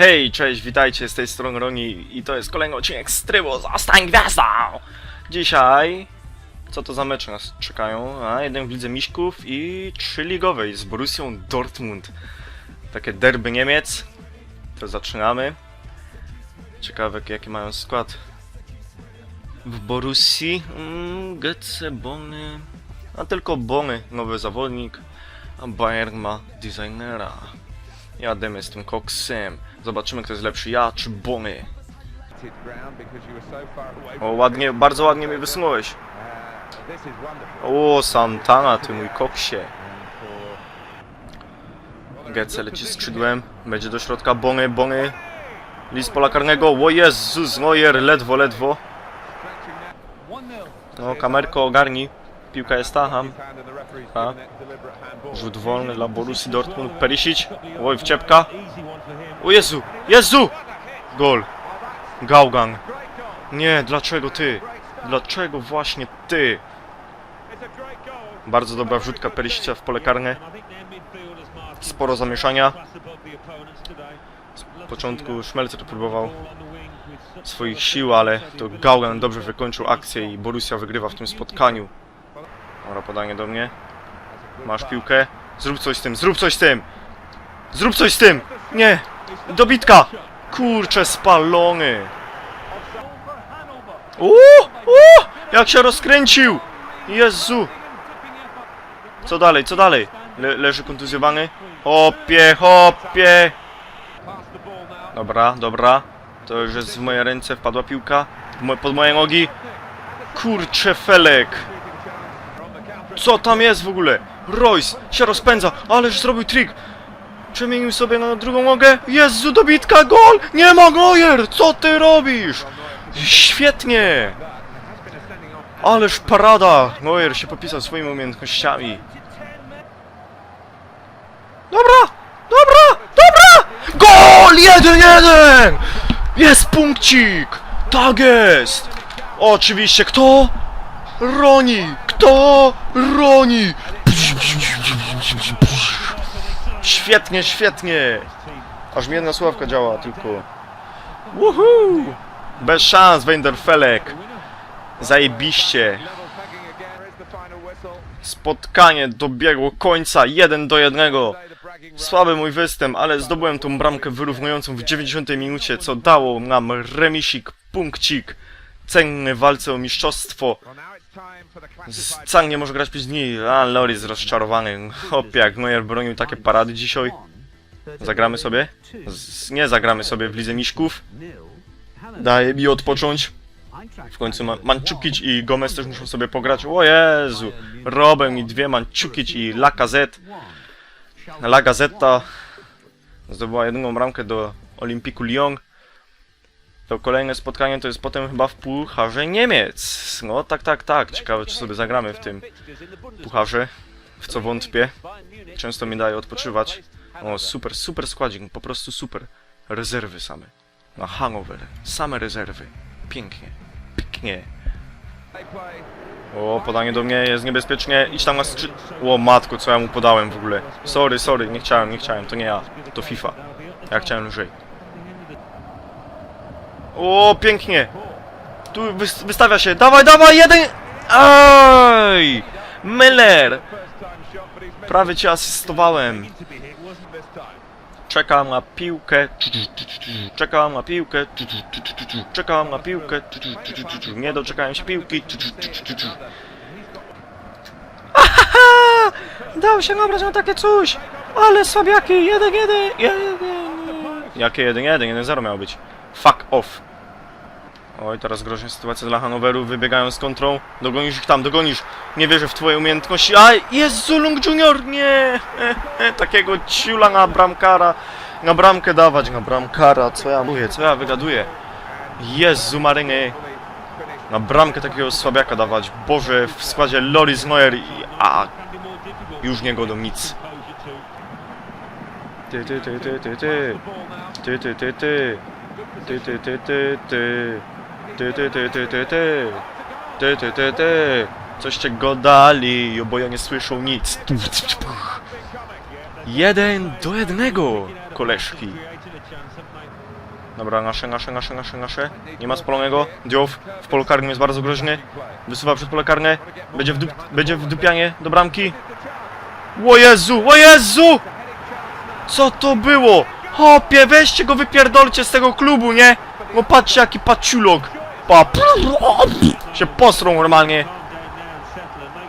Hej, cześć, witajcie, z tej strony Roni i to jest kolejny odcinek z trybu Zostań Gwiazdą! Dzisiaj... Co to za mecze nas czekają? A, jeden w Lidze Miśków i trzy ligowej z Borussią Dortmund. Takie derby Niemiec. To zaczynamy. Ciekawe jaki mają skład. W Borussii mm, Gece, Bony... A tylko Bony, nowy zawodnik. A Bayern ma designera. Jademy z tym koksem. Zobaczymy, kto jest lepszy, ja czy Bony. O, ładnie, bardzo ładnie mnie wysunąłeś. O, Santana, ty mój koksie. Gece leci skrzydłem, będzie do środka, Bony, Bony. List pola karnego, o Jezus, Neuer, ledwo, ledwo. No, kamerko, ogarnij. Piłka jest tam. A. Rzut wolny dla Borussii Dortmund. Perisic. Oj, wciepka. O Jezu! Jezu! Gol. Gaugang. Nie, dlaczego ty? Dlaczego właśnie ty? Bardzo dobra wrzutka Perisicia w pole karne. Sporo zamieszania. Z początku Szmelcer próbował swoich sił, ale to Gaugan dobrze wykończył akcję i Borussia wygrywa w tym spotkaniu. Dobra, podanie do mnie. Masz piłkę. Zrób coś z tym, zrób coś z tym! Zrób coś z tym! Nie! Dobitka! Kurczę, spalony! Uuu! Uuu! Jak się rozkręcił! Jezu! Co dalej, co dalej? Le leży kontuzjowany? Hopie, hopie! Dobra, dobra. To już jest w moje ręce, wpadła piłka. Mo pod moje nogi. Kurczę, Felek! Co tam jest w ogóle? Royce się rozpędza, ależ zrobił trik. Przemienił sobie na drugą nogę. Jezu, dobitka, gol! Nie ma Neuer! Co ty robisz? Świetnie! Ależ parada! Neuer się popisał swoimi umiejętnościami. Dobra! Dobra! Dobra! Gol! 1-1! Jest punkcik! Tak jest! Oczywiście, kto? Roni! Kto? Roni! Świetnie, świetnie! Aż mi jedna sławka działa tylko. Woohoo! Bez szans, Wenderfelek! Zajebiście! Spotkanie dobiegło końca, 1 do 1. Słaby mój występ, ale zdobyłem tą bramkę wyrównującą w 90 minucie, co dało nam remisik, punkcik, cenny walce o mistrzostwo. Cang nie może grać 5 dni, a Lori jest rozczarowany. Hop, jak Neuer bronił takie parady dzisiaj. Zagramy sobie? Z, nie zagramy sobie w Lidze Miśków. Daje mi odpocząć. W końcu Ma Manczukic i Gomez też muszą sobie pograć. O Jezu! Robem i dwie Manczukic i Lacazette. La Gazeta zdobyła jedyną bramkę do Olimpiku Lyon. To kolejne spotkanie to jest potem chyba w Pucharze Niemiec. No tak, tak, tak. Ciekawe czy sobie zagramy w tym Pucharze. W co wątpię. Często mi daje odpoczywać. O, super, super składzik. Po prostu super. Rezerwy same. Na hangover. Same rezerwy. Pięknie. Pięknie. O, podanie do mnie jest niebezpiecznie. Idź tam na skrzy... O matko, co ja mu podałem w ogóle. Sorry, sorry, nie chciałem, nie chciałem. To nie ja. To FIFA. Ja chciałem lżej. O, pięknie. Tu wys- wystawia się. Dawaj, dawaj, jeden! Aj! Miller! Prawie cię asystowałem. Czekam na piłkę. Czekam na piłkę. Czekam na piłkę. Nie doczekałem się piłki. Ahaha! Dał się nabrać na takie coś! Ale słabiaki! Jeden, jeden, jeden. Jakie jeden, jeden? Jeden, zero miał być. Fuck off. Oj, teraz groźna sytuacja dla Hanoweru. Wybiegają z kontrą. Dogonisz ich tam, dogonisz. Nie wierzę w twoje umiejętności. Aj, jest Zulung Junior! Nie! Takiego ciula na bramkara. Na bramkę dawać, na bramkara. Co ja mówię, co ja wygaduję? Jezu Maryny. Na bramkę takiego słabiaka dawać. Boże, w składzie Loris Neuer i... A, już nie godą nic. Ty, ty, ty, ty, ty, ty. Ty, ty, ty, ty. Ty, ty, ty, ty, ty. Ty, ty, ty, ty, ty, ty. Ty, ty, ty, ty. Coście go dali, bo ja nie słyszą nic. Jeden do jednego, koleżki. Dobra, nasze, nasze, nasze, nasze, nasze. Nie ma spalonego. Diouf w polu karnym jest bardzo groźny. Wysuwa przed pole karne. Będzie, wdup, będzie wdupianie do bramki. O Jezu, o Jezu! Co to było? Hopie, weźcie go, wypierdolcie z tego klubu, nie? No patrzcie, jaki paciulok. Pa, się posrą normalnie.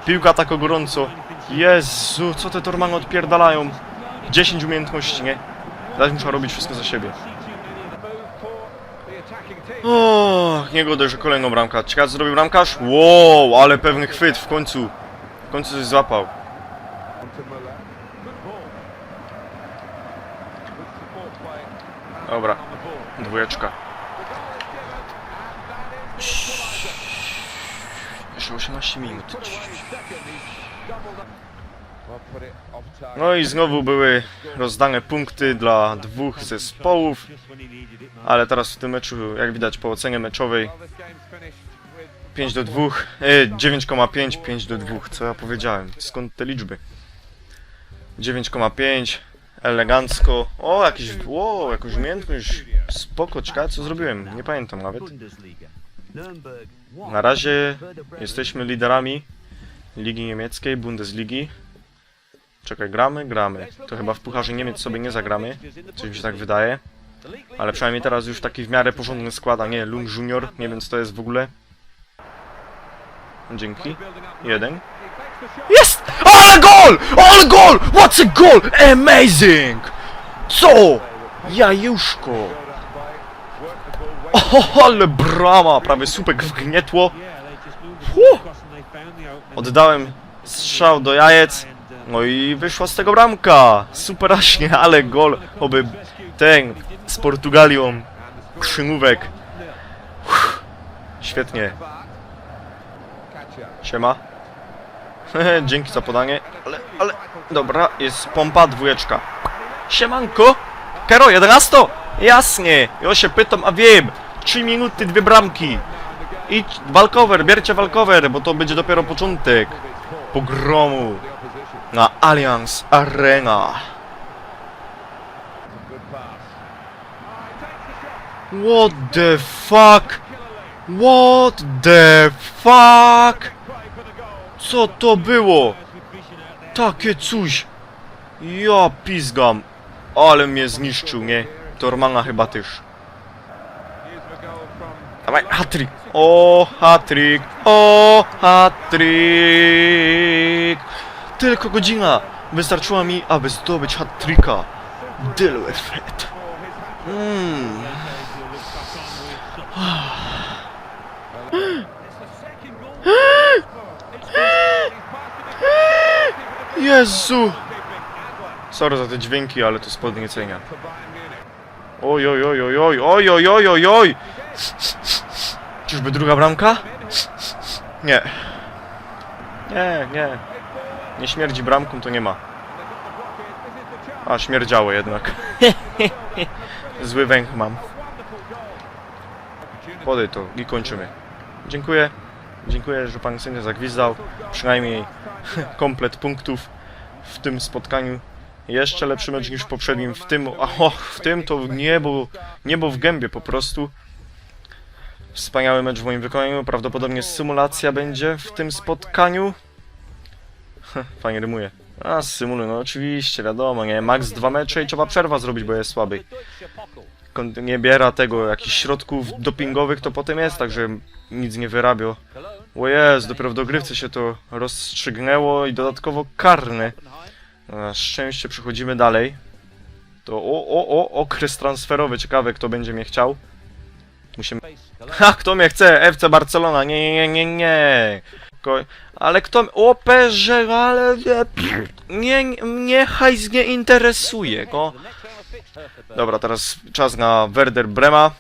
Piłka tak gorąco. Jezu, co te tormany odpierdalają? 10 umiejętności, nie? Dać muszę robić wszystko za siebie. O, niego uderzy kolejną bramkę. Ciekawe co zrobił bramkarz? Wow, ale pewny chwyt w końcu. W końcu coś złapał. Dobra, dwójeczka. Jeszcze 18 minut. No i znowu były rozdane punkty dla dwóch zespołów, ale teraz w tym meczu, jak widać po ocenie meczowej, 5 do 2, e, 9,5, 5 do 2, co ja powiedziałem, skąd te liczby? 9,5, elegancko, o jakiś, o, jakąś umiejętność, spoko, ciekawe co zrobiłem, nie pamiętam nawet. Na razie jesteśmy liderami Ligi Niemieckiej, Bundesligi. Czekaj, gramy? Gramy. To chyba w Pucharze Niemiec sobie nie zagramy, coś mi się tak wydaje. Ale przynajmniej teraz już taki w miarę porządny skład, a nie Lung Junior, nie wiem co to jest w ogóle. Dzięki. Jeden. Jest! Ale gol! Ale gol! What's a goal? Amazing! Co? Jajuszko! O, ale brama! Prawie słupek wgnietło. Hu! Oddałem strzał do jajec. No i wyszła z tego bramka. Superaśnie, ale gol. Oby ten z Portugalią. Krzynówek. Uff, Świetnie. Siema. Dzięki za podanie. Ale, ale... Dobra, jest pompa, dwójeczka. Siemanko! Kero, 11! Jasnie! Ja się pytam, a wiem! 3 minuty, dwie bramki. Idź, walkover, bierzcie walkover, bo to będzie dopiero początek pogromu na Allianz Arena. What the fuck? What the fuck? Co to było? Takie coś. Ja pizgam. Ale mnie zniszczył, nie? Tormana chyba też. Dawaj, hat-trick. O, hat-trick. O, hat-trick. Tylko godzina wystarczyła mi, aby zdobyć hat-tricka. Dyluefet. Mm. Jezu! Sorry za te dźwięki, ale to z podniecenia. Oj, oj, oj, oj, oj, oj, oj, oj, oj, oj! Czyżby druga bramka? Nie. Nie, nie. Nie śmierdzi bramką, to nie ma. A, śmierdziało jednak. Zły węch mam. Podaj to i kończymy. Dziękuję. Dziękuję, że pan sędzia zagwizdał. Przynajmniej komplet punktów w tym spotkaniu. Jeszcze lepszy mecz niż w poprzednim. W tym, o, w tym to niebo, niebo w gębie po prostu. Wspaniały mecz w moim wykonaniu. Prawdopodobnie symulacja będzie w tym spotkaniu. Fajnie rymuje. A, symuluj, no oczywiście, wiadomo, nie? Max dwa mecze i trzeba przerwa zrobić, bo jest słaby. Nie biera tego, jakichś środków dopingowych, to potem jest tak, że nic nie wyrabia. O jest, dopiero w dogrywce się to rozstrzygnęło i dodatkowo karny. Na szczęście przechodzimy dalej. To o, o, o, okres transferowy, ciekawe kto będzie mnie chciał. Musimy... Ha, kto mnie chce? FC Barcelona, nie, nie, nie, nie, nie. Ko- Ale kto... O, perze, ale... Nie, nie, mnie hajs nie interesuje, go. Dobra, teraz czas na Werder Brema.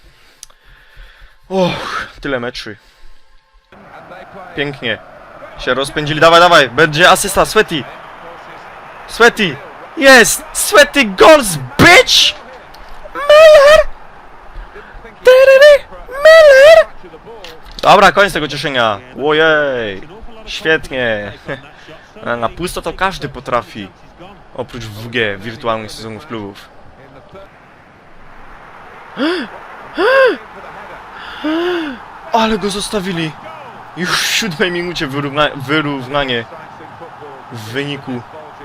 Och, tyle meczy. Pięknie. Się rozpędzili, dawaj, dawaj, będzie asysta, Sweaty. Sweaty. Jest! Sweaty goals, bitch! Miller! Tyryry! Miller! Dobra, koniec tego cieszenia. Ojej. Świetnie. Na- Na pusto to każdy potrafi. Oprócz WG, wirtualnych sezonów klubów. Ale go zostawili. Już w siódmej minucie wyrówna wyrównanie w wyniku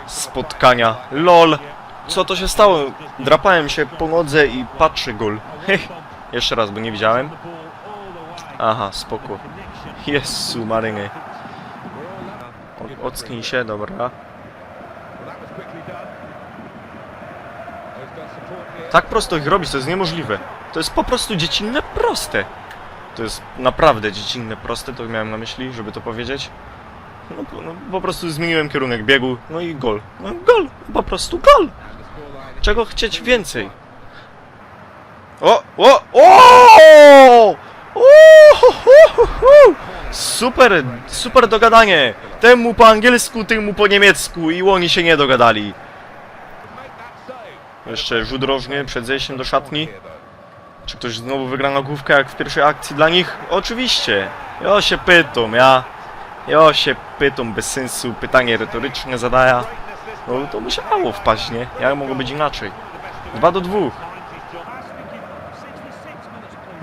spotkania. LOL! Co to się stało? Drapałem się po nodze i patrzę gol. Heh. Jeszcze raz, bo nie widziałem. Aha, spoko. Jezu, Maryny. Ocknij się, dobra. Tak prosto ich robić, to jest niemożliwe. To jest po prostu dziecinne proste. To jest naprawdę dziecinne proste, to miałem na myśli, żeby to powiedzieć. No, no po prostu zmieniłem kierunek biegu, no i gol. No gol, po prostu gol. Czego chcieć więcej? O, o, o! O, hu, hu, hu, hu. Super, super dogadanie. Temu po angielsku, temu po niemiecku i oni się nie dogadali. Jeszcze rzut rożny przed zejściem do szatni. Czy ktoś znowu wygra na główkę jak w pierwszej akcji dla nich? Oczywiście. Ja się pytam, ja. Ja się pytam bez sensu, pytanie retoryczne zadaję. No to musiało wpaść, nie? Jak mogło być inaczej? Dwa do dwóch.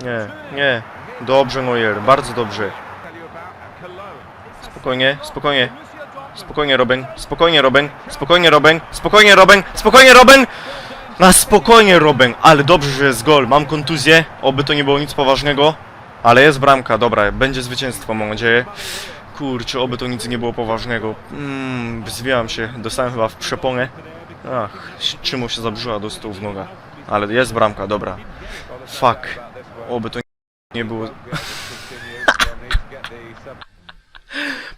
Nie, nie. Dobrze, Neuer, bardzo dobrze. Spokojnie, spokojnie. Spokojnie, Robin. Spokojnie, Robin. Spokojnie, Robin. Spokojnie, Robin. Spokojnie, Robin. Na spokojnie, Robin. Ale dobrze, że jest gol. Mam kontuzję. Oby to nie było nic poważnego. Ale jest bramka, dobra. Będzie zwycięstwo, mam nadzieję. Kurczę, oby to nic nie było poważnego. Mm, zwijam się. Dostałem chyba w przeponę. Ach, czemu się zabrzyła do stół w nogach. Ale jest bramka, dobra. Fuck. Oby to nie było...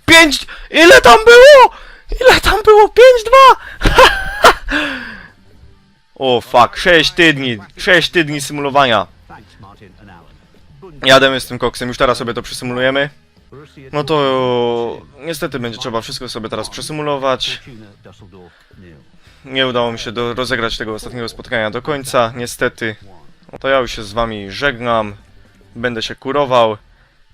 Pięć! Ile tam było? Ile tam było? Pięć, dwa! o fuck, sześć tydni, sześć tydni symulowania. Jademy z tym koksem, już teraz sobie to przesymulujemy. No to niestety będzie trzeba wszystko sobie teraz przesymulować. Nie udało mi się do, rozegrać tego ostatniego spotkania do końca, niestety. No to ja już się z wami żegnam. Będę się kurował.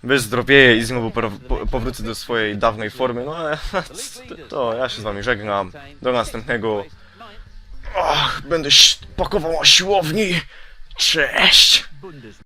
Wyzdrowieję i znowu po, po, powrócę do swojej dawnej formy. No ale to ja się z wami żegnam. Do następnego. Ach, będę pakował na siłowni. Cześć!